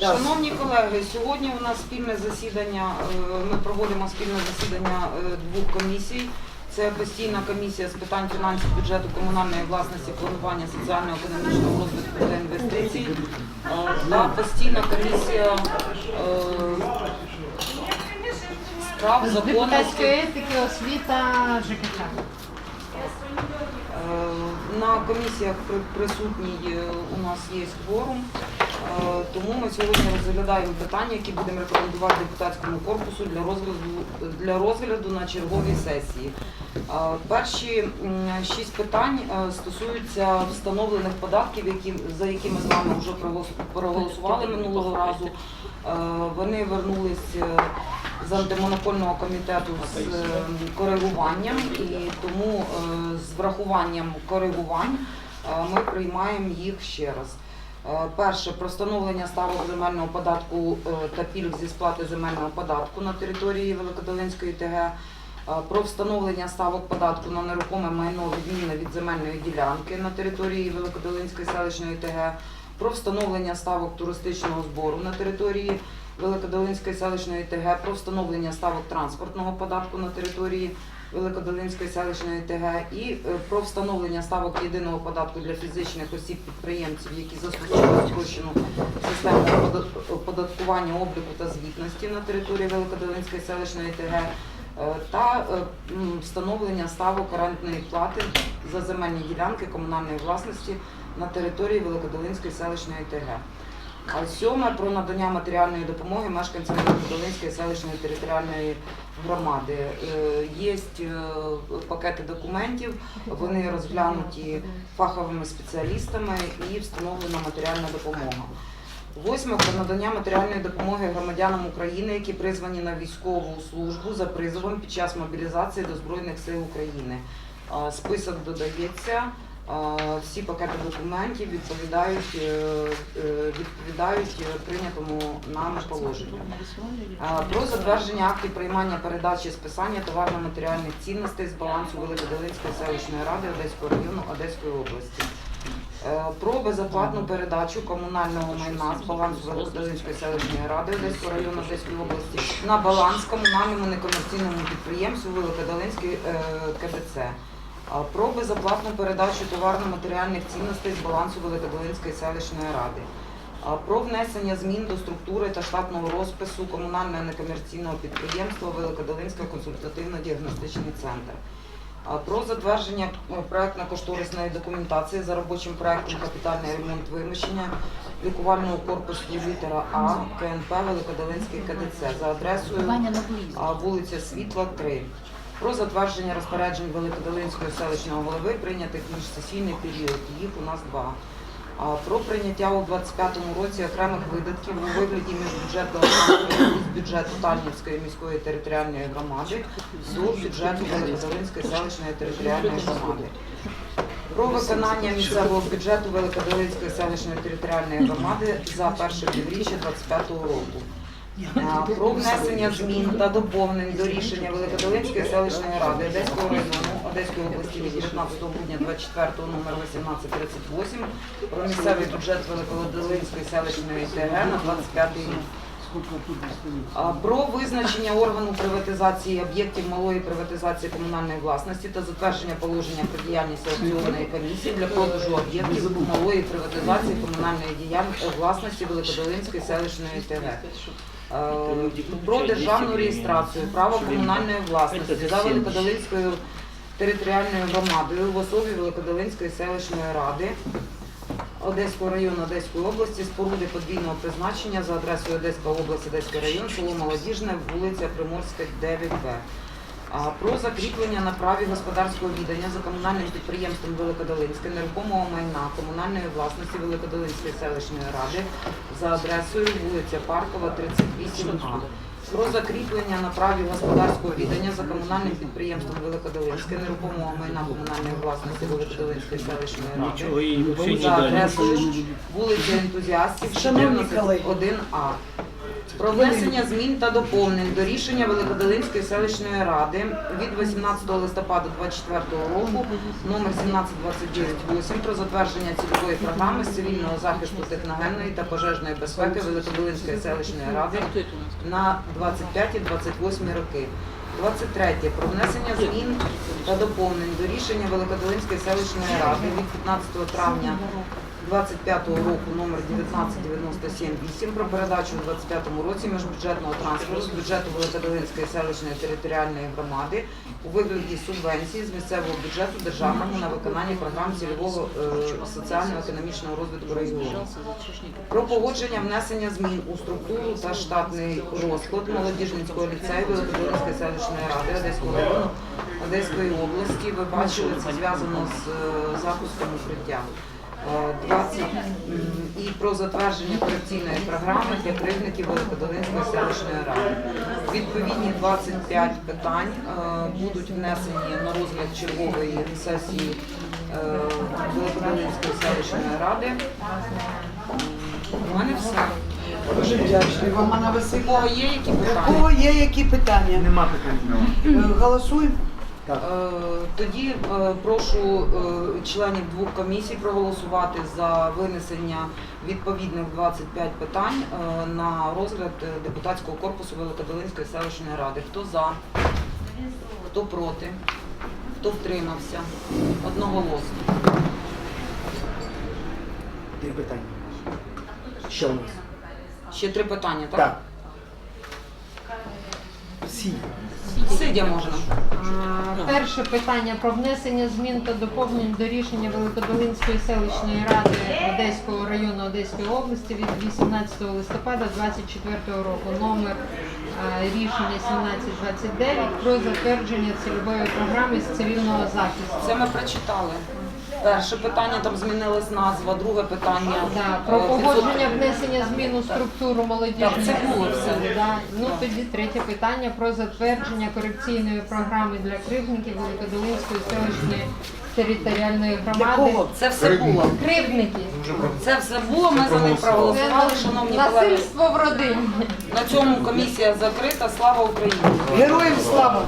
Шановні колеги, сьогодні у нас спільне засідання. е, Ми проводимо спільне засідання е, двох комісій. Це постійна комісія з питань фінансів, бюджету, комунальної власності, планування соціально-економічного розвитку та інвестицій е, та постійна комісія справ законності. Етики, освіта, ЖКХ. На комісіях присутній у нас є кворум, Е, тому ми сьогодні розглядаємо питання, які будемо рекомендувати депутатському корпусу для розгляду для розгляду на черговій сесії. Е, Перші шість питань е, стосуються встановлених податків, які за які ми з вами вже проголосували минулого разу. Е, Вони вернулись е, з антимонопольного комітету з е, коригуванням, і тому е, з врахуванням коригувань е, ми приймаємо їх ще раз. Е, Перше про встановлення ставок земельного податку е, та пільг зі сплати земельного податку на території Великодолинської ТГ. Е, Про встановлення ставок податку на нерухоме майно відмінне від земельної ділянки на території Великодолинської селищної ТГ. Про встановлення ставок туристичного збору на території Великодолинської селищної ТГ. Про встановлення ставок транспортного податку на території Великодолинської селищної ТГ і е, про встановлення ставок єдиного податку для фізичних осіб-підприємців, які застосовують спрощену систему оподаткування обліку та звітності на території Великодолинської селищної ТГ е, та е, встановлення ставок орендної плати за земельні ділянки комунальної власності на території Великодолинської селищної ТГ. А сьоме про надання матеріальної допомоги мешканцям Великодолинської селищної територіальної громади. Е, Є пакети документів, вони розглянуті фаховими спеціалістами і встановлена матеріальна допомога. Восьме про надання матеріальної допомоги громадянам України, які призвані на військову службу за призовом під час мобілізації до Збройних сил України. Список додається. Всі пакети документів відповідають, е, е, відповідають прийнятому нами положенню. Про затвердження актів приймання передачі списання товарно-матеріальних цінностей з балансу Великодолинської селищної ради Одеського району Одеської області. Е, Про безоплатну передачу комунального майна з балансу Великодолинської селищної ради Одеського району Одеської області на баланс комунальному некомерційному підприємству Великодолинський е, КДЦ. Про безоплатну передачу товарно-матеріальних цінностей з балансу Великодолинської селищної ради. Про внесення змін до структури та штатного розпису комунального некомерційного підприємства Великодолинський консультативно-діагностичний центр. Про затвердження е, проектно-кошторисної документації за робочим проектом капітальний ремонт виміщення лікувального корпусу літера А КНП Великодолинський КДЦ за адресою вулиця Світла, 3. Про затвердження розпоряджень Великодолинського селищного голови прийнятих в міжсесійний період. Їх у нас два. Про прийняття у 25-му році окремих видатків у вигляді міжбюджетного з бюджету Тальнівської міської територіальної громади до бюджету Великодолинської селищної територіальної громади. Про виконання місцевого бюджету Великодолинської селищної територіальної громади за перше півріччя 25 року. А, Про внесення змін та доповнень до рішення Великодолинської селищної ради Одеського району Одеської області від 19 грудня 24 номер 1838 про місцевий бюджет Великодолинської селищної ТГ на 25 рік. Про визначення органу приватизації об'єктів малої приватизації комунальної власності та затвердження положення про діяльність аукціонної комісії для продажу об'єктів малої приватизації комунальної діяльності власності Великодолинської селищної ТГ. Е, Про державну реєстрацію права комунальної власності за Великодолинською територіальною громадою в особі Великодолинської селищної ради Одеського району Одеської області споруди подвійного призначення за адресою Одеська область, Одеський район, село Молодіжне, вулиця Приморська, 9Б. А, Про закріплення на праві господарського відання за комунальним підприємством Великодолинське нерухомого майна комунальної власності Великодолинської селищної ради за адресою вулиця Паркова, 38А. Про закріплення на праві господарського відання за комунальним підприємством Великодолинське нерухомого майна комунальної власності Великодолинської селищної ради за адресою вулиця Ентузіастів, Шановні 14, 1А. Про внесення змін та доповнень до рішення Великодолинської селищної ради від 18 листопада 2024 року номер 17298 про затвердження цільової програми цивільного захисту техногенної та пожежної безпеки Великодолинської селищної ради на 25-28 роки. 23. Про внесення змін та доповнень до рішення Великодолинської селищної ради від 15 травня 25 року номер 1997-8 про передачу у 25 році міжбюджетного трансферу з бюджету Великодолинської селищної територіальної громади у вигляді субвенції з місцевого бюджету державному на виконання програм цільового е, соціально-економічного розвитку регіону. Про погодження внесення змін у структуру та штатний розклад молодіжницького ліцею Великодолинської селищної ради Одеського району Одеської області. Ви бачили, це зв'язано з е, запуском укриття. Е, 20 і про затвердження корекційної програми для кривдників Великодолинської селищної ради. Відповідні 25 питань е, будуть внесені на розгляд чергової сесії е, Великодолинської селищної ради. У мене все. Дуже вдячний вам, Анна У Васильівна. кого є які питання? кого є які питання? Нема питань. Е, Голосуємо. Е, Тоді е, прошу е, членів двох комісій проголосувати за винесення відповідних 25 питань на розгляд депутатського корпусу Великодолинської селищної ради. Хто за? Хто проти? Хто втримався? Одноголосно. Три питання. Що у нас? Ще три питання, так? Так. Всі. Сидя можна. А, Перше питання про внесення змін та доповнень до рішення Великодолинської селищної ради Одеського району Одеської області від 18 листопада 2024 року. Номер а, рішення 1729 про затвердження цільової програми з цивільного захисту. Це ми прочитали. Перше питання там змінилась назва, друге питання. Да, про е, погодження внесення змін у структуру молодіжної Так, це було все. Да. Ну тоді третє питання про затвердження корекційної програми для кривдників Великодолинської селищної територіальної Для громади. кого? Це все було. Кривдники. Це все було. Ми за них проголосували, шановні колеги. насильство в родині. На цьому комісія закрита. Слава Україні! Героям слава!